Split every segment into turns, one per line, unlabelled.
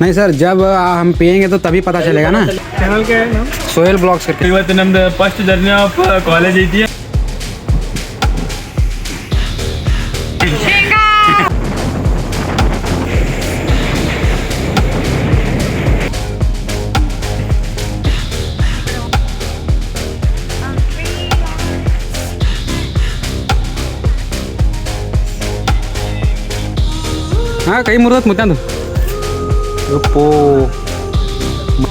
नहीं सर जब हम पियेंगे तो तभी पता चलेगा ना
ಚಾನಲ್ ಕೆ ನಾಮ್
सोहेल ब्लॉग्स करके
ಇವತ್ತು ನಮ್ದು ಫಸ್ಟ್ ಜರ್ನಿ ಆಫ್ ಕಾಲೇಜ್ ಐತಿ
ಹಾಂ ಕೈ ಮುರಿದತ್ ಮುತ್ತಂದು ಯಪ್ಪೋ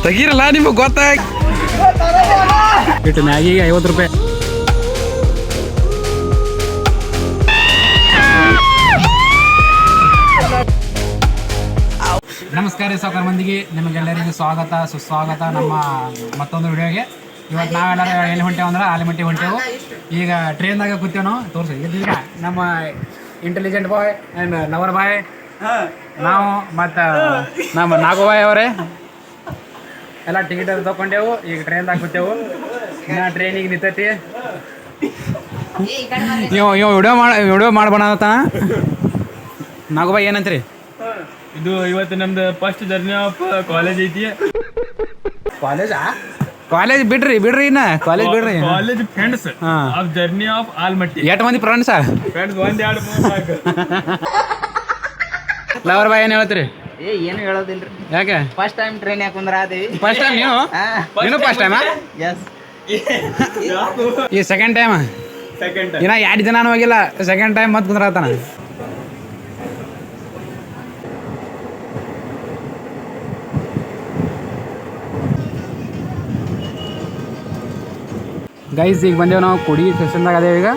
ತೆಗೀರಲ್ಲ, ನಿಮಗೆ ಗೊತ್ತಾಗ ಇಟ್ಟು ಮ್ಯಾಗಿಗೆ ಐವತ್ತು ರೂಪಾಯಿ. ನಮಸ್ಕಾರ ರೀ ಸಾವುಕಾರ ಮಂದಿಗೆ. ನಿಮಗೆಲ್ಲರಿಗೂ ಸ್ವಾಗತ, ಸುಸ್ವಾಗತ ನಮ್ಮ ಮತ್ತೊಂದು ವಿಡಿಯೋಗೆ. ಇವತ್ತು ನಾವೆಲ್ಲರೂ ಎಲ್ಲಿ ಹೊಂಟೇವು ಅಂದ್ರೆ ಆಲಿಮಟ್ಟಿ ಹೊಂಟೇವು. ಈಗ ಟ್ರೈನ್ದಾಗ ಕೂತೇವೆ ನಾವು. ತೋರಿಸಿ ನಮ್ಮ ಇಂಟೆಲಿಜೆಂಟ್ ಬಾಯ್ ಆ್ಯಂಡ್ ನವರ್ ಬಾಯ್ ನಾವು ಮತ್ತೆ ನಮ್ಮ ನಾಗೋಬಾಯಿ ಬಾಯ್ ಅವರೇ. ಎಲ್ಲ ಟಿಕೆಟ್ ಎಲ್ಲ ತಗೊಂಡೆವು ಈಗ ಟ್ರೈನ್ದಾಗ ಕೂತೆವು. ಇನ್ನ ಟ್ರೈನಿಗೆ ನಿಂತೈತಿ. ಇವ್ ಇವ್ ವಿಡಿಯೋ ಮಾಡಿ ವಿಡಿಯೋ ಮಾಡ್ಬೋಣ ನಾಗೋಬಾಯಿ ಬಾಯ್ ಏನಂತ್ರಿ?
ಇದು ಇವತ್ತು ನಮ್ದು ಫಸ್ಟ್ ಜರ್ನಿ ಆಫ್ ಕಾಲೇಜ್ ಐತಿ.
ಕಾಲೇಜಾ ಕಾಲೇಜ್ ಬಿಡ್ರಿ ಬಿಡ್ರಿ ಇನ್ನ. ಕಾಲೇಜ್ ಬಿಡ್ರಿ.
ಕಾಲೇಜ್ ಫ್ರೆಂಡ್ಸ್
ಹಾ.
Of journey of Almatti.
ಎಷ್ಟು ಮಂದಿ ಫ್ರೆಂಡ್ಸ್
ಫ್ರೆಂಡ್ಸ್ ಒಂದ್ ಎರಡು
ಲವರ್ ಬಾಯ್ ಏನ್ ಹೇಳ್ತೀರಿ?
ಏ ಏನು ಹೇಳೋದಿಲ್ರಿ.
ಯಾಕೆ?
ಫಸ್ಟ್ ಟೈಮ್ ಟ್ರೈನ್ ಯಾಕಂದ್ರ ಅದೇವಿ
ಫಸ್ಟ್ ಟೈಮ್ ನೀವು? ನೀನು ಫಸ್ಟ್ ಟೈಮ್
ಎಸ್
ಈ ಸೆಕೆಂಡ್ ಟೈಮ್
ಸೆಕೆಂಡ್
ಇನ್ನ ಎರಡು ದಿನ ಹೋಗಿಲ್ಲ ಸೆಕೆಂಡ್ ಟೈಮ್ ಮತ್ತೆ ಆತನ. ಗೈಸ್ ಈಗ ಬಂದೇವು ನಾವು ಕುಡಿ ಸೆಷನ್ದಾಗ ಅದೇವು ಈಗ.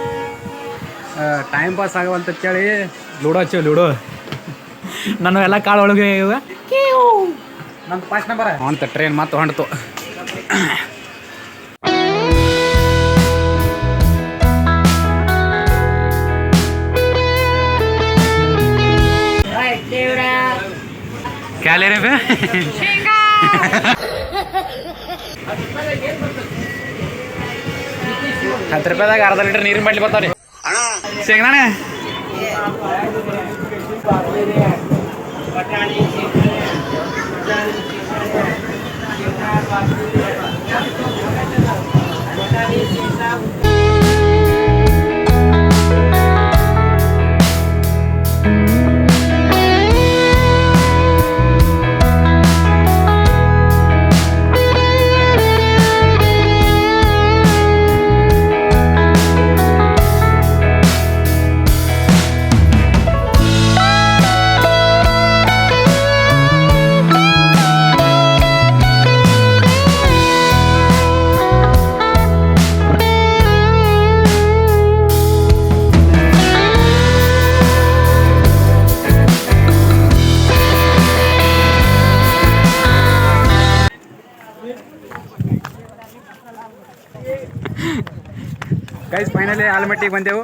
ಟೈಮ್ ಪಾಸ್ ಆಗವಂತ ಕೇಳಿ ಲೂಡೋ ಹಚ್ಚೇವು ಲೂಡೋ. ನಾನು ಎಲ್ಲ ಕಾಳು ಒಳಗೆ ಈಗ ನಂದು ಫಸ್ಟ್ ನಂಬರ್ ಅಂತ ಟ್ರೈನ್ ಮತ್ತೆ ಹೊಂಡ್ತು क्या ले रहे हैं ಹತ್ತು ರೂಪಾಯಿದಾಗ ಅರ್ಧ ಲೀಟರ್ ನೀರಿನ ಬಾಟ್ಲಿ ಬರ್ತಾವ್ರಿ ಶೇಂಗಾನೆ ಗೈಸ್ ಫೈನಲಿ ಆಲಮಟ್ಟಿಗೆ ಬಂದೆವು.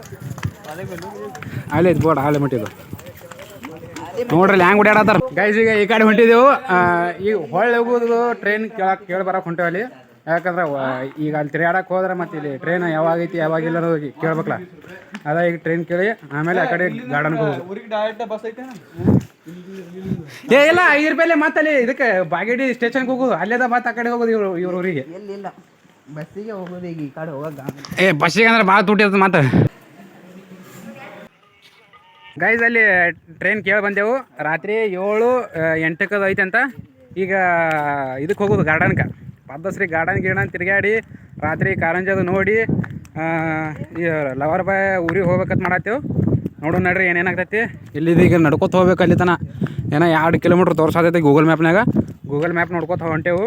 ಅಲ್ಲೇ ಇದು ಬೋರ್ಡ್ ಆಲಮಟ್ಟಿದು ನೋಡ್ರಿ ಹ್ಯಾಂಗ್ ಓಡಾಡತ್ತಾರ. ಗೈಸ್ ಈಗ ಈ ಕಡೆ ಹೊಂಟಿದೆವು. ಈಗ ಹೊಳ್ಳಿ ಹೋಗೋದು ಟ್ರೈನ್ ಕೇಳಕ್ ಕೇಳಿ ಬರಕ್ಕೆ ಹೊಂಟೇವು ಅಲ್ಲಿ. ಯಾಕಂದ್ರೆ ಈಗ ಅಲ್ಲಿ ತಿರ್ಯಾಡಕ್ ಹೋದ್ರೆ ಮತ್ತೆ ಇಲ್ಲಿ ಟ್ರೈನ್ ಯಾವಾಗೈತಿ ಯಾವಾಗಿಲ್ಲ ಯಾವಾಗ ಇಲ್ಲ ಅನ್ನೋದು ಕೇಳ್ಬೇಕಲ್ಲ. ಅದ ಈಗ ಟ್ರೈನ್ ಕೇಳಿ ಆಮೇಲೆ ಆ ಕಡೆ ಗಾರ್ಡನ್ಗೆ
ಐತೆ
ಏ ಇಲ್ಲ ಐದು ರೂಪಾಯಿ ಮತ್ತೆ ಅಲ್ಲಿ ಇದಕ್ಕೆ ಬಾಗೇಡಿ ಸ್ಟೇಷನ್ಗೆ ಹೋಗೋದು. ಅಲ್ಲೇದ ಮತ್ತೆ ಆ ಕಡೆ ಹೋಗೋದು ಇವ್ರು ಇವ್ರ ಊರಿಗೆ.
ಬಸ್ಸಿಗೆ ಹೋಗೋದು ಈಗ ಈ ಕಡೆ
ಏ ಬಸ್ಸಿಗೆ ಅಂದ್ರೆ ಭಾಳ ತುಟ್ಟಿ ಇರ್ತದೆ ಮತ್ತೆ ಗೈಸ್ ಅಲ್ಲಿ ಟ್ರೈನ್ ಕೇಳಿ ಬಂದೆವು. ರಾತ್ರಿ ಏಳು ಎಂಟಕ್ಕದು ಐತೆ ಅಂತ. ಈಗ ಇದಕ್ಕೆ ಹೋಗೋದು ಗಾರ್ಡನ್ಗೆ ಪದ್ದಸ್ರಿ ಗಾರ್ಡನ್ ಗಿರ್ಡನ್ ತಿರುಗಾಡಿ ರಾತ್ರಿ ಕಾರಂಜದ ನೋಡಿ ಲವರ್ ಬಾಯ್ ಊರಿಗೆ ಹೋಗ್ಬೇಕಂತ ಮಾಡತ್ತೇವು. ನೋಡು ನಡ್ರಿ ಏನೇನಾಗ್ತೈತಿ ಇಲ್ಲಿದು ಈಗ ನಡ್ಕೋತ ಹೋಗ್ಬೇಕು ಅಲ್ಲಿ ತನ. ಏನೋ ಎರಡು ಕಿಲೋಮೀಟ್ರ್ ತೋರ್ಸಾತೈತಿ ಗೂಗಲ್ ಮ್ಯಾಪ್ನಾಗ ಗೂಗಲ್ ಮ್ಯಾಪ್ ನೋಡ್ಕೋತ ಹೊಂಟೇವು.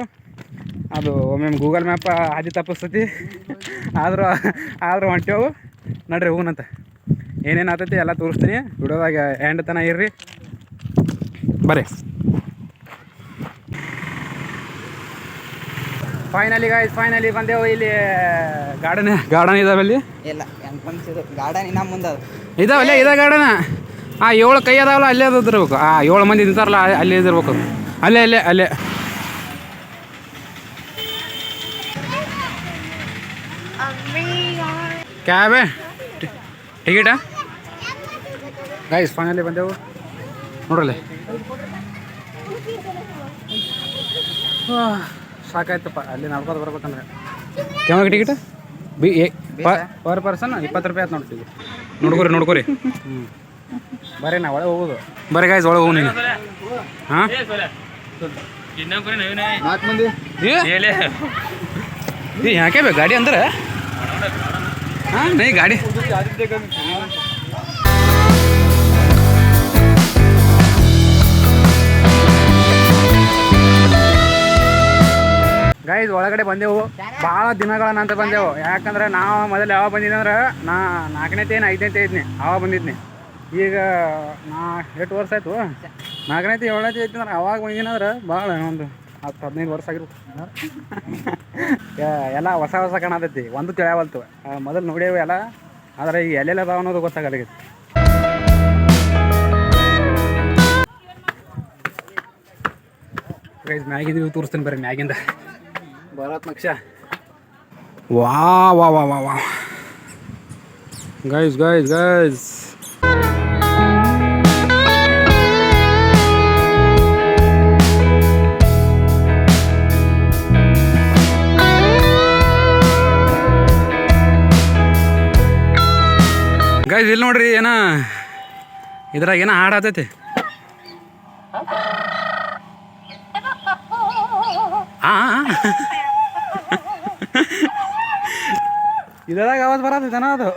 ಅದು ಒಮ್ಮೆ ಗೂಗಲ್ ಮ್ಯಾಪ್ ಹಾದಿ ತಪ್ಪಿಸ್ತತಿ. ಆದರೂ ಆದರೂ ಹೊಂಟೇವು ನಡ್ರಿ ಹೂನಂತ ಏನೇನು ಆತೈತಿ ಎಲ್ಲ ತೋರಿಸ್ತೀನಿ. ವಿಡಿಯೋದಾಗ ಎಂಡ್ ತನ ಇರ್ರಿ. ಬರ್ರಿ. ಫೈನಲಿ ಗಾಯ್ಸ್ ಫೈನಲಿ ಬಂದೆವು ಇಲ್ಲಿ ಗಾರ್ಡನ್ ಗಾರ್ಡನ್ ಇದಾವೆ ಅಲ್ಲಿ?
ಇಲ್ಲ ಇದೆ ಗಾರ್ಡನ್ ಇನ್ನ ಮುಂದೆ ಅದು.
ಇದಾವಲ್ಲ ಇದ ಗಾರ್ಡನ್? ಆ ಏಳು ಕೈ ಅದಾವಲ್ಲ ಅಲ್ಲೇ ಅದು ಇರ್ಬೇಕು ಆ ಏಳು ಮಂದಿ ನಿಂತಾರಲ್ಲ ಅಲ್ಲೇ ಇದಿರ್ಬೇಕು ಅದು. ಅಲ್ಲೇ ಅಲ್ಲೇ ಅಲ್ಲೇ. ಕ್ಯಾಬೆ ಟಿಕೆಟಾ ಗೈಸ್ ಫೈನಲಿ ಬಂದೆವು. ನೋಡ್ರಲ್ಲ? ಸಾಕಾಯ್ತಪ್ಪ. ಅಲ್ಲಿ ನಡ್ಕೋದು ಬರ್ಬೇಕಂದ್ರೆ. ಕೆವಾಗ ಟಿಕೆಟ್ ಬಿ ಎ ಪರ್ ಪರ್ಸನ್ ಇಪ್ಪತ್ತು ರೂಪಾಯಿ ಆಯ್ತು ನೋಡಿ ನೋಡ್ಕೋರಿ ನೋಡ್ಕೊರಿ. ಹ್ಞೂ ಬರ್ರಿ ನಾ ಒಳಗೆ ಹೋಗೋದು. ಬರೀ ಗಾಯ್ಸ್ ಒಳಗೆ ಹೋಗು ನೀನು ಹಾಂ? ಯಾಕೆ ಬೇಕು ಗಾಡಿ ಅಂದ್ರೆ? ಹಾಂ, ನೈ ಗಾಡಿ. ಗೈಸ್ ಒಳಗಡೆ ಬಂದೆವು. ಭಾಳ ದಿನಗಳ ನಂತರ ಬಂದೆವು. ಯಾಕಂದ್ರೆ ನಾವು ಮೊದಲು ಯಾವಾಗ ಬಂದಿದ್ದೆ ಅಂದ್ರೆ ನಾ ನಾಲ್ಕನೇತೆ ಏನು ಐದನೇತೆ ಇದ್ನಿ. ಆವಾಗ ಬಂದಿದ್ನಿ. ಈಗ ನಾ ಎಷ್ಟು ವರ್ಷ ಆಯ್ತು. ನಾಲ್ಕನೇತೆ ಏಳನೇತೆ ಐತಿ ಅಂದ್ರೆ ಅವಾಗ ಬಂದಿನ ಅಂದ್ರೆ ಭಾಳ ಒಂದು ಹತ್ತು ಹದಿನೈದು ವರ್ಷ ಆಗಿರ್ಬೇಕು. ಎಲ್ಲ ಹೊಸ ಹೊಸ ಕಾಣತೈತಿ. ಒಂದು ತಿಳಿಯಾವಲ್ತು ಮೊದಲು ನೋಡ್ಯಾವ ಎಲ್ಲ ಆದರೆ ಈಗ ಎಲ್ಲೆಲ್ಲ ಅದಾವ ಅನ್ನೋದು ಗೊತ್ತಾಗಲಿಗೈತಿ. ಮ್ಯಾಗಿಂದ ತೋರಿಸ್ತೀನಿ ಬರ್ರಿ, ಮ್ಯಾಗಿಂದ. ಭಾರತ್ ನಕ್ಷ. ವಾ ವಾ ವಾ ವಾ ವಾ. ಗೈಸ್ ಗೈಸ್ ಗೈಸ್ ಗೈಸ್ ಇಲ್ಲಿ ನೋಡ್ರಿ ಏನ ಇದ್ರಾಗ ಏನೋ ಹಾಡು ಆತೈತಿ? ಆ ಇದ್ರಾಗ ಆವಾಜ್ ಬರತೈತನ ಅದು.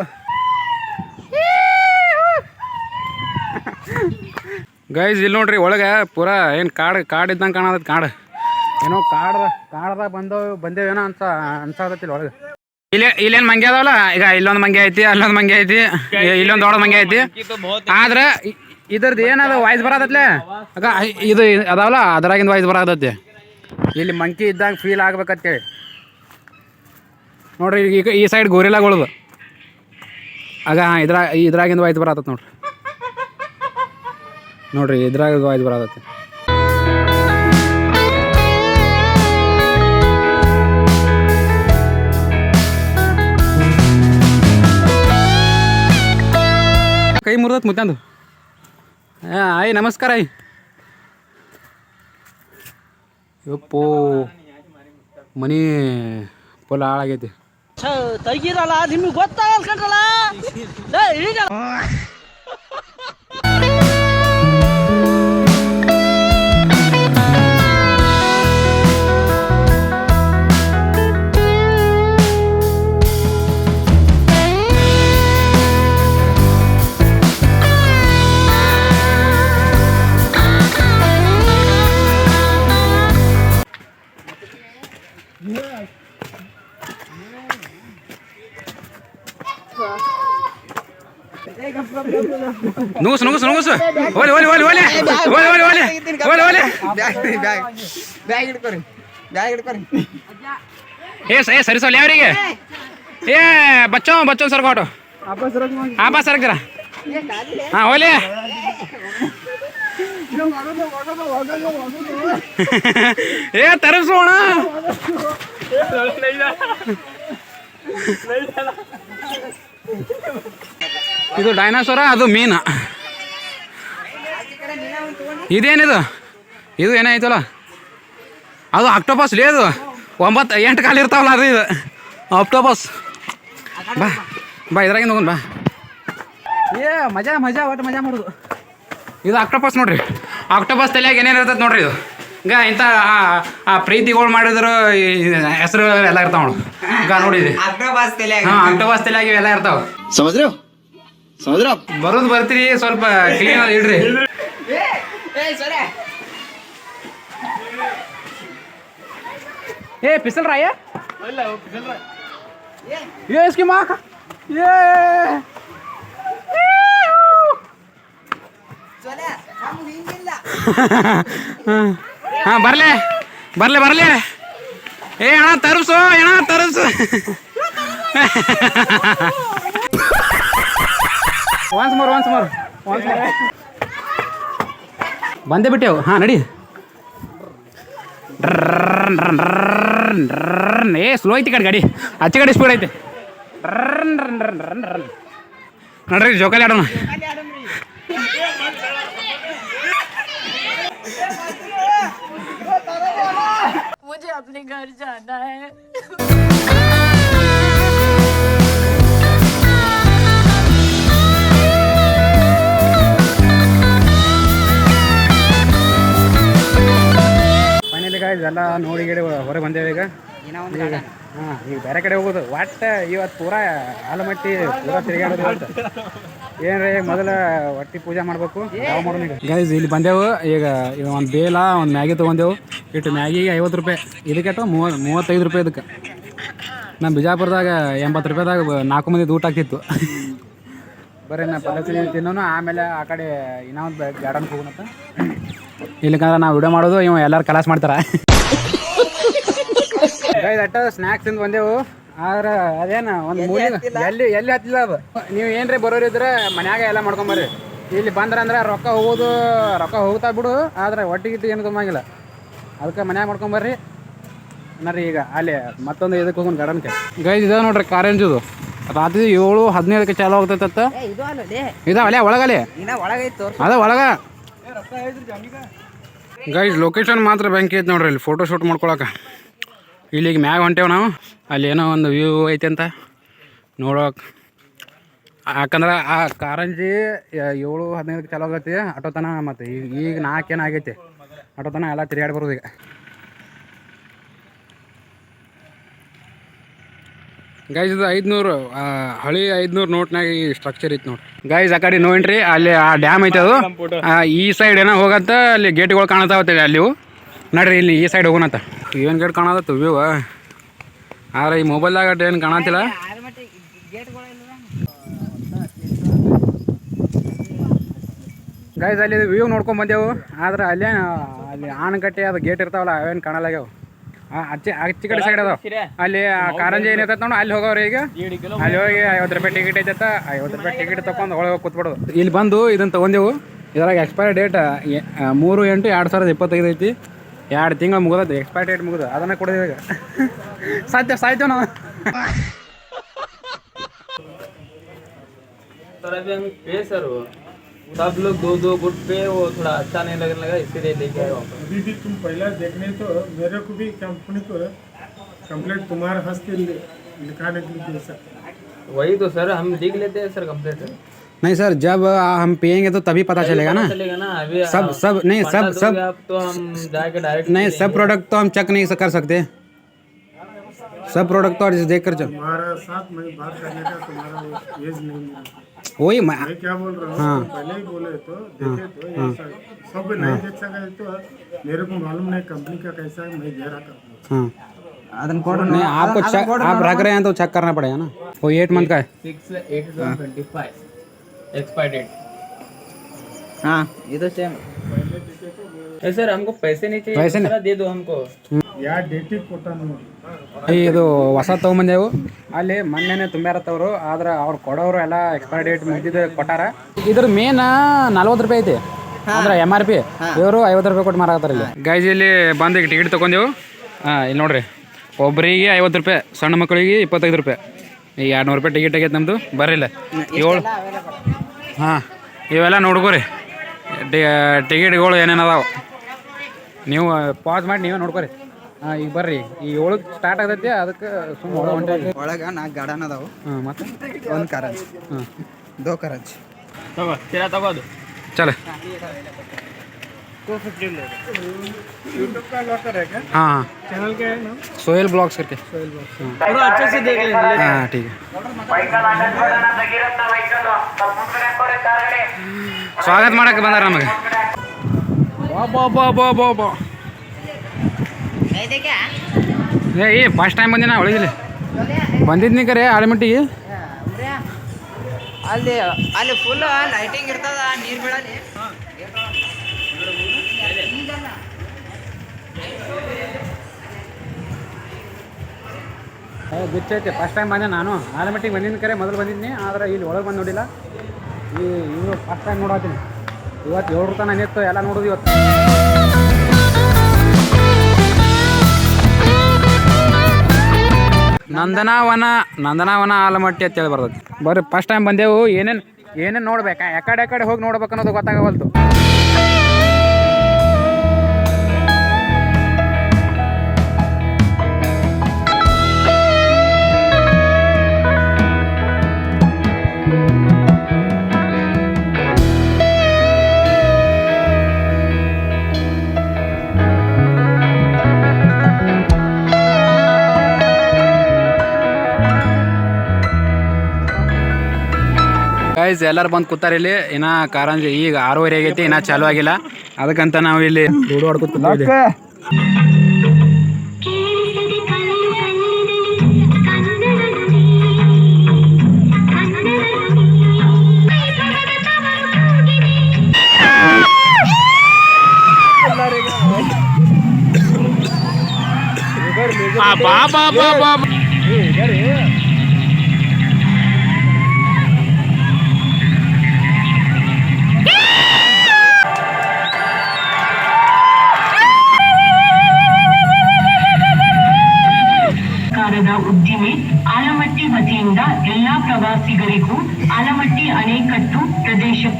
ಗೈಸ್ ಇಲ್ಲಿ ನೋಡ್ರಿ ಒಳಗೆ ಪೂರಾ ಏನು ಕಾಡು ಕಾಡು ಇದ್ದಂಗೆ ಕಾಣತೈತಿ ಕಾಡು. ಏನೋ ಕಾಡ್ದ ಕಾಡ್ದಾಗ ಬಂದವು ಬಂದೇವೇನೋ ಅನ್ಸ ಅನ್ಸಾತೈತಿ ಒಳಗೆ. ಇಲ್ಲಿ ಇಲ್ಲೇನು ಮಂಗೆ ಅದಾವಲ್ಲ? ಈಗ ಇಲ್ಲೊಂದು ಮಂಗೆ ಐತಿ ಅಲ್ಲೊಂದು ಮಂಗೆ ಐತಿ ಇಲ್ಲೊಂದು ದೊಡ್ಡ ಮಂಗೆ ಐತಿ. ಆದ್ರೆ ಇದ್ರದ್ದು ಏನದ ವಾಯ್ಸ್ ಬರದತ್ಲೆ ಅಕ್ಕ ಇದು ಅದಾವಲ್ಲ ಅದ್ರಾಗಿಂದ ವಾಯ್ಸ್ ಬರತೈತಿ ಇಲ್ಲಿ ಮಂಕಿ ಇದ್ದಾಗ ಫೀಲ್ ಆಗ್ಬೇಕಂತೇಳಿ. ನೋಡ್ರಿ ಈಗ ಈ ಸೈಡ್ ಗೋರಿಲಾಗಳದು ಆಗ ಇದ್ರ ಇದ್ರಾಗಿಂದ ವಾಯ್ಸ್ ಬರತ್ತ ನೋಡ್ರಿ. ನೋಡ್ರಿ ಇದ್ರಾಗ ವಾಯ್ಸ್ ಬರತೈತಿ ಕೈ ಮುರಿದತ್ ಮುತ್ತಂದು ಆಯ್ ನಮಸ್ಕಾರ ಆಯ್. ಯಪ್ಪೋ ಮನಿ ಫುಲ್ ಹಾಳಾಗೈತಿ.
ತೆಗೀರಲ್ಲ ನಿಮಗೆ ಗೊತ್ತಾಗಲ್ಲ ಕಣ್ರಲ್ಲ
ನುಗ್ಸು ನುಗ್ಸು ನುಗ್ಸು ಓಲಿ ಓಲಿ ಓಲಿ ಓಲಿ ಓಲಿ ಓಲಿ ಓಲಿ ಓಲಿ ಓಲಿ
ಬ್ಯಾಗ್ ಬ್ಯಾಗ್ ಹಿಡ್ಕೊರಿ. ಬ್ಯಾಗ್ ಹಿಡ್ಕೊರಿ.
ಏ ಸ- ಏ ಸರಿ ಸೋಲಿ ಅವರಿಗೆ. ಏ ಬಚ್ಚೋ ಬಚ್ಚೋ ಸರ್ ಕೊಟ್ಟು. ಆ ಬಾ ಸರ್ ಜರ ಹಾಂ ಓಲಿ ಏ ತರಿಸೋಣ ಇದು ಡೈನಾಸೋರ ಅದು ಮೀನ? ಇದೇನಿದು? ಇದು ಏನಾಯ್ತಲ್ಲ ಅದು ಆಕ್ಟೋಪಸ್ ಲೇ ಅದು ಒಂಬತ್ತು ಎಂಟು ಕಾಲು ಇರ್ತಾವಲ್ಲ ಅದು ಇದು. ಆಕ್ಟೋಪಸ್ ಬಾ ಬಾ ಇದ್ರಾಗಿಂದ ಹೋಗೋಣ ಬಾ. ಏ ಮಜಾ ಮಜಾ ಒಟ್ಟು ಮಜಾ ಮಾಡೋದು. ಇದು ಆಕ್ಟೋಪಸ್ ನೋಡ್ರಿ. ಆಕ್ಟೋಪಸ್ ತಲೆಯಾಗ ಏನೇನು ಇರ್ತೈತೆ ನೋಡ್ರಿ ಇದು. ಗ ಇಂಥ ಆ- ಆ ಪ್ರೀತಿಗಳು ಮಾಡಿದ್ರು ಹೆಸರು ಎಲ್ಲ ಇರ್ತಾವ ನೋಡು. ಗ ನೋಡಿದ್ರಿ.
ಆಕ್ಟೋಪಸ್ ತಲೆ
ಹಾಂ ಆಕ್ಟೋಪಸ್ ತಲೆಯಾಗಿ ಎಲ್ಲ ಇರ್ತಾವ.
ಸೌದ್ರ
ಬರೋದು ಬರ್ತೀರಿ ಸ್ವಲ್ಪ ಕ್ಲೀನ್ ಇಡ್ರಿ.
ಏ
ಪಿಸಲ್ ರಾಯ ಏ?
ಇಸ್ಕಿ ಮಾ ಏ
ಹಾ ಬರ್ಲೆ ಬರ್ಲೆ ಬರ್ಲೆ. ಏ ಅಣ್ಣ ತರಸು ಅಣ್ಣ ತರಸು. Once more once more once more ಬಂದೇ ಬಿಟ್ಟೆವು ಹಾಂ ನಡಿ ಏ ಸ್ಲೋ ಐತಿ ಕಡೆ ಗಾಡಿ ಅಚ್ಚ ಕಡೆ ಸ್ಪೀಡ್ ಐತೆ ನೋಡ್ರಿ ಜೋಕಾಲಿ ಆಡೋಣ मुझे
अपने घर जाना है
ಎಲ್ಲ ನೋಡಿ ಗಿಡ ಹೊರಗೆ ಬಂದೇವೆ ಈಗ. ಈಗ ಹಾಂ ಈಗ ಬೇರೆ ಕಡೆ ಹೋಗೋದು. ಒಟ್ಟು ಇವತ್ತು ಪೂರಾ ಆಲಮಟ್ಟಿ ಪೂರಾ ತಿರುಗಾಡೋದು ಇವತ್ತು ಏನ್ರಿ ಮೊದಲ ಹೊಟ್ಟಿ ಪೂಜೆ ಮಾಡ್ಬೇಕು. ಯಾವ ಮಾಡೋಣ ಈಗ? ಗೈಸ್ ಇಲ್ಲಿ ಬಂದೆವು. ಈಗ ಒಂದು ಬೇಲ ಒಂದು ಮ್ಯಾಗಿ ತೊಗೊಂಡೆವು. ಇಟ್ಟು ಮ್ಯಾಗಿಗೆ ಐವತ್ತು ರೂಪಾಯಿ. ಇದಕ್ಕೆ ಮೂವ ಮೂವತ್ತೈದು ರೂಪಾಯಿ ಇದಕ್ಕೆ. ನಮ್ಮ ಬಿಜಾಪುರದಾಗ ಎಂಬತ್ತು ರೂಪಾಯಿದಾಗ ನಾಲ್ಕು ಮಂದಿ ಊಟ ಆಗ್ತಿತ್ತು. ಬರೀ ನಾ ಪಲ್ಲಕ್ಕಿ ತಿನ್ನೋನು ಆಮೇಲೆ ಆ ಕಡೆ ಇನ್ನೊಂದು ಗಾರ್ಡನ್ಗೆ ಹೋಗೋಣ ಇಲ್ಲಿಕಂದ್ರೆ ನಾವು ವಿಡಿಯೋ ಮಾಡೋದು ಇವ ಎಲ್ಲರೂ ಕಲಾಸ್ ಮಾಡ್ತಾರ. ಗೈಸ್ ಅಟ್ಟ ಸ್ನಾಕ್ಸ್ ಇಂದ ಬಂದೆವು. ಆದ್ರೆ ಅದೇನ ಒಂದು ಮೂಲಿ ಎಲ್ಲಿ ಎಲ್ಲಿ ಹತ್ತಿಲ್ಲ ಅದು. ನೀವು ಏನ್ರಿ ಬರೋರಿದ್ರೆ ಮನ್ಯಾಗ ಎಲ್ಲ ಮಾಡ್ಕೊಂಬರ್ರಿ. ಇಲ್ಲಿ ಬಂದ್ರಂದ್ರೆ ರೊಕ್ಕ ಹೋಗೋದು ರೊಕ್ಕ ಹೋಗ್ತಾ ಬಿಡು. ಆದ್ರೆ ಒಟ್ಟಿಗೆ ಇಟ್ಟು ಏನು ತುಂಬಂಗಿಲ್ಲ. ಅದಕ್ಕೆ ಮನ್ಯಾಗ ಮಾಡ್ಕೊಂಬರ್ರಿ. ನೋಡ್ರಿ ಈಗ ಅಲ್ಲಿ ಮತ್ತೊಂದು ಇದಕ್ಕೆ ಹೋಗೋಣ ಗಾರ್ಡನ್ಗೆ. ಗೈಸ್ ಇದಾವೆ ನೋಡ್ರಿ ಕಾರಂಜುದು ರಾತ್ರಿ ಏಳು ಹದಿನೈದಕ್ಕೆ ಚಾಲು ಆಗ್ತೈತತ್ತ
ಇದು ಅಲ್ಲೇ
ಇದಾವ ಅಲ್ಲೇ ಒಳಗಲ್ಲಿ?
ಇನ್ನ ಒಳಗೈತು
ಅದ ಒಳಗ? ಗೈಜ್ ಲೊಕೇಶನ್ ಮಾತ್ರ ಬ್ಯಾಂಕ್ ಐತೆ ನೋಡ್ರಿ ಇಲ್ಲಿ ಫೋಟೋ ಶೂಟ್ ಮಾಡ್ಕೊಳಕ. ಇಲ್ಲಿಗೆ ಮ್ಯಾಗ ಹೊಂಟೇವು ನಾವು. ಅಲ್ಲಿ ಏನೋ ಒಂದು ವ್ಯೂ ಐತೆ ಅಂತ ನೋಡೋಕೆ. ಯಾಕಂದ್ರೆ ಆ ಕಾರಂಜಿ ಏಳು ಹದಿನೈದಕ್ಕೆ ಚಾಲು ಆಗೈತಿ ಆಟೋತನ ಮತ್ತು ಈಗ ಈಗ ನಾಲ್ಕೇನು ಆಗೈತಿ? ಆಟೋತನ ಎಲ್ಲ ತಿರುಗಾಡಿ ಬರೋದು ಈಗ. ಗೈಸ್ ಇದು ಐದ್ನೂರು ಹಳಿ ಐದ್ನೂರು ನೋಟ್ನಾಗ ಈ ಸ್ಟ್ರಕ್ಚರ್ ಇತ್ತು ನೋಡಿ. ಗೈಸ್ ಆ ಕಡೆ ನೋಡ್ರಿ ಅಲ್ಲಿ ಆ ಡ್ಯಾಮ್ ಐತೆ ಅದು. ಈ ಸೈಡ್ ಏನೋ ಹೋಗತ್ತ ಅಲ್ಲಿ ಗೇಟ್ಗಳು ಕಾಣತಾವತ್ತೆ ಅಲ್ಲಿ ಇವು. ನಡ್ರಿ ಇಲ್ಲಿ ಈ ಸೈಡ್ ಹೋಗೋಣಂತ. ಏನು ಗೇಟ್ ಕಾಣದತ್ತು ವ್ಯೂ ಆದ್ರೆ ಈ ಮೊಬೈಲ್ದಾಗ ಏನು ಕಾಣತಿಲ್ಲ. ಗೈಸ್ ಅಲ್ಲಿ ವ್ಯೂ ನೋಡ್ಕೊಂಡ್ ಬಂದೆವು. ಆದ್ರೆ ಅಲ್ಲೇ ಅಲ್ಲಿ ಆಣಕಟ್ಟೆ ಅದು ಗೇಟ್ ಇರ್ತಾವಲ್ಲ, ಅವೇನು ಕಾಣಲಾಗ್ಯಾವ. ಅಚ್ಚಿ ಆಚೆ ಕಡೆ ಸೈಡ್ ಅದಾವ. ಅಲ್ಲಿ ಕಾರಂಜಿ ಏನು ಇರ್ತೈತೆ ನೋಡಿ, ಅಲ್ಲಿ ಹೋಗೋರು ಈಗ. ಅಲ್ಲಿ ಹೋಗಿ ಐವತ್ತು ರೂಪಾಯಿ ಟಿಕೆಟ್ ಐತೈತ, ಐವತ್ತು ರೂಪಾಯಿ ಟಿಕೆಟ್ ತಗೊಂಡು ಒಳಗೆ ಕೂತ್ಬಿಡೋದು. ಇಲ್ಲಿ ಬಂದು ಇದನ್ನು ತಗೊಂಡೆವು. ಇದ್ರಾಗ ಎಕ್ಸ್ಪೈರಿ ಡೇಟ್ ಮೂರು ಎಂಟು ಎರಡು ಸಾವಿರದ ಇಪ್ಪತ್ತೈದು ಐತಿ. ಎರಡು ತಿಂಗಳು ಮುಗಿದೈತಿ ಎಕ್ಸ್ಪೈರಿ ಡೇಟ್ ಮುಗಿದು ಅದನ್ನ ಕೊಡಿದೀವಿ ಈಗ ಸಾಧ್ಯ ಸಾಯ್ತೇವೆ ನಾವು
सर अभी हम पे सर वो सब लोग दो दो गुट पे वो थोड़ा अच्छा नहीं लगने लगा इसीलिए लेके आए वापस
अभी भी तुम पहला देखने तो मेरे को भी कंपनी को कंप्लेंट तुम्हारे हंस के लि- लिखाने के लिए दे सकते
वही तो सर हम लिख लेते हैं सर कंप्लेंट
नहीं सर जब हम पियेंगे तो तभी पता चलेगा ना।
चलेगा ना अभी
सब सब नहीं सब सब
तो हम डायरेक्ट
नहीं सब प्रोडक्ट तो हम चेक नहीं कर सकते। सब प्रोडक्ट तो देख कर चल। वही मैं
क्या बोल रहा हूँ?
हाँ।
पहले ही बोले तो, तो हाँ। सब नहीं देख तो मेरे को मालूम नहीं कंपनी का कैसा है मैं
हाँ। नहीं आपको आप रख रहे हैं तो चेक करना पड़ेगा ना। वो एट मंथ का है।
एक्सपायर डेट
ಹಾ ಇದು ಸೇಮ್
सर हमको पैसे नहीं चाहिए
पैसे नहीं?
दूसरा दे दो हमको
या डेटी कोटा ನೋಡಿ
ಈ ಇದು ಹೊಸ ತೊಗೊಂಬಂದೆವು ಅಲ್ಲಿ ಮೊನ್ನೆನೆ ತುಂಬ್ಯಾರತ್ತವರು ಆದ್ರೆ ಅವ್ರು ಕೊಡೋರು ಎಲ್ಲ ಎಕ್ಸ್ಪೈರಿ ಡೇಟ್ ಮುಗಿದಿದ್ದು ಕೊಟ್ಟಾರ ಇದ್ರ ಮೇನ್ ನಲ್ವತ್ತು ರೂಪಾಯಿ ಐತಿ ಅಂದ್ರೆ ಎಮ್ ಆರ್ ಪಿ ಇವರು ಐವತ್ತು ರೂಪಾಯಿ ಕೊಟ್ಟು ಮಾರಾಕತ್ತಾರ ಇಲ್ಲಿ ಗೈಸ್ ಇಲ್ಲಿ ಬಂದು ಈಗ ಟಿಕೆಟ್ ತೊಗೊಂಡೆವು ಹಾಂ ಇಲ್ಲಿ ನೋಡ್ರಿ ಒಬ್ಬರಿಗೆ ಐವತ್ತು ರೂಪಾಯಿ ಸಣ್ಣ ಮಕ್ಕಳಿಗೆ ಇಪ್ಪತ್ತೈದು ರೂಪಾಯಿ ಈಗ ಎರಡು ನೂರು ರೂಪಾಯಿ ಟಿಕೆಟ್ ಆಗೈತೆ ನಮ್ಮದು ಬರಲಿಲ್ಲ ಏಳು ಹಾಂ ಇವೆಲ್ಲ ನೋಡ್ಕೋರಿ. ಟಿಕೆಟ್ಗಳು ಏನೇನು ಅದಾವೆ? ನೀವು ಪಾಸ್ ಮಾಡಿ ನೀವೇ ನೋಡ್ಕೊರಿ. ಹಾಂ ಈಗ ಬರ್ರಿ. ಈ ಏಳು ಸ್ಟಾರ್ಟ್ ಆಗತ್ತೆ ಅದಕ್ಕೆ ಸುಮ್ಮನೆ ಒಳ ಹೊಂಟೆ
ಒಳಗ ನಾಲ್ಕು ಗಾರ್ಡನ್ ಅದಾವು.
ಹಾಂ ಮತ್ತೆ?
ಒಂದು ಕಾರಂಜ್.
ಹಾಂ.
ದೋ ಕಾರಂಜ್.
तगो तेरा तगो दो
चले हाँ हाँ
चैनल क्या है नाम
सोहेल ब्लॉग्स करके
पूरा अच्छे से देख लेंगे
हाँ ठीक है ಸ್ವಾಗತ ಮಾಡಕ್ಕೆ ಬಂದಾರ ನಮಗೆ ಬಾ ಬಾ ಬಾ ಬಾ ಬಾ ಏ ಏ ಫಸ್ಟ್ ಟೈಮ್ ಬಂದಿನ ಒಳಗಿಲ್ಲ ಬಂದಿದ್ನಿ ಕರೆ ಆಲಮಟ್ಟಿಗೆ
ಅಲ್ಲಿ ಅಲ್ಲಿ ಫುಲ್ ಲೈಟಿಂಗ್ ಇರ್ತದ ನೀರ್ ಬೀಳಲಿ
ಬಿಚ್ಚೈತೆ ಫಸ್ಟ್ ಟೈಮ್ ಬಂದೆ ನಾನು. ಆಲಮಟ್ಟಿಗೆ ಬಂದಿದ್ದ ಕರೆ, ಮೊದಲು ಬಂದಿದ್ದೀನಿ ಆದ್ರೆ ಇಲ್ಲಿ ಒಳಗೆ ಬಂದು ನೋಡಿಲ್ಲ. ಈ ಇವರು ಫಸ್ಟ್ ಟೈಮ್ ನೋಡತ್ತೀನಿ ಇವತ್ತು ಏಳು ತನಕ ನಿತ್ತು ಎಲ್ಲ ನೋಡೋದು ಇವತ್ತು. ನಂದನವನ ನಂದನವನ ಆಲಮಟ್ಟಿ ಅಂತೇಳಿ ಬರ್ತದೆ ಬರೀ ಫಸ್ಟ್ ಟೈಮ್ ಬಂದೆವು. ಏನೇನು ಏನೇನು ನೋಡ್ಬೇಕಾ? ಯಾಕಡೆ ಯಾಕಡೆ ಹೋಗಿ ನೋಡ್ಬೇಕು ಅನ್ನೋದು ಗೊತ್ತಾಗವಲ್ತು ಗಾಯ್ಸ್ ಎಲ್ಲರೂ ಬಂದು ಕೂತಾರ ಇಲ್ಲಿ. ಇನ್ನ ಕಾರಂಜಿ ಈಗ ಆರೂವರೆ ಆಗೈತಿ ಇನ್ನ ಚಾಲು ಆಗಿಲ್ಲ. ಅದಕ್ಕಂತ ನಾವು ಇಲ್ಲಿ ಬಾಬಾ ಹೊಡ್ಕೊತ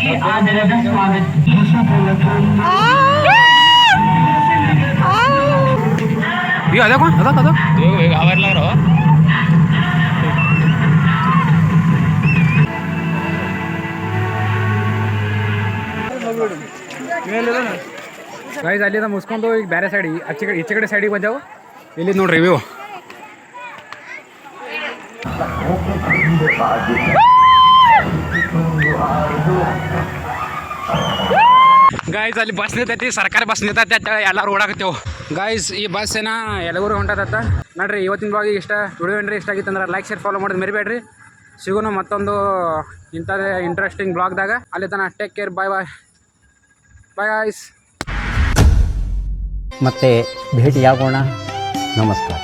ಪ್ರದೇಶಕ್ಕೆ ಆದರದ ಸ್ವಾಗತ
ಅಯ್ಯೋ ಅದಕ್ಕ ಅದಕ್ಕ ಅದ ಗೈಸ್ ಅಲ್ಲಿಂದ ಮುಸ್ಕೊಂಡು ಈಗ ಬೇರೆ ಸೈಡ್ ಆಚೆ ಕಡೆ ಈಚೆ ಕಡೆ ಸೈಡಿಗೆ ಬಂದೆವು ಇಲ್ಲಿ ನೋಡ್ರಿ ರಿವ್ಯೂ ಗಾಯ್ಸ್ ಅಲ್ಲಿ ಬಸ್ ನಿಂತೈತಿ, ಸರ್ಕಾರಿ ಬಸ್ ನಿಂತೈತಿ ಅಂತ ಹೇಳಿ ಎಲ್ಲರೂ ಓಡಾಕತ್ತೇವು. ಗಾಯ್ಸ್ ಈ ಬಸ್ ಏನ ಎಲ್ಲಗೂರು ಹೊಂಟತ್ತ ನೋಡ್ರಿ, ಇವತ್ತಿನ ಬಾಗಿ ಇಷ್ಟ ವಿಡಿಯೋ ಏನ್ರಿ ಇಷ್ಟ ಆಗಿತ್ತು ಅಂದ್ರೆ ಲೈಕ್ ಶೇರ್ ಫಾಲೋ ಮಾಡೋದು ಮರಿಬೇಡ್ರಿ. ಸಿಗೋಣ ಮತ್ತೊಂದು ಇಂಥದ್ದೇ ಇಂಟ್ರೆಸ್ಟಿಂಗ್ ಬ್ಲಾಗ್ದಾಗ ಅಲ್ಲಿ ತನಕ take care bye bye bye guys
ಮತ್ತೆ ಭೇಟಿಯಾಗೋಣ. ನಮಸ್ಕಾರ.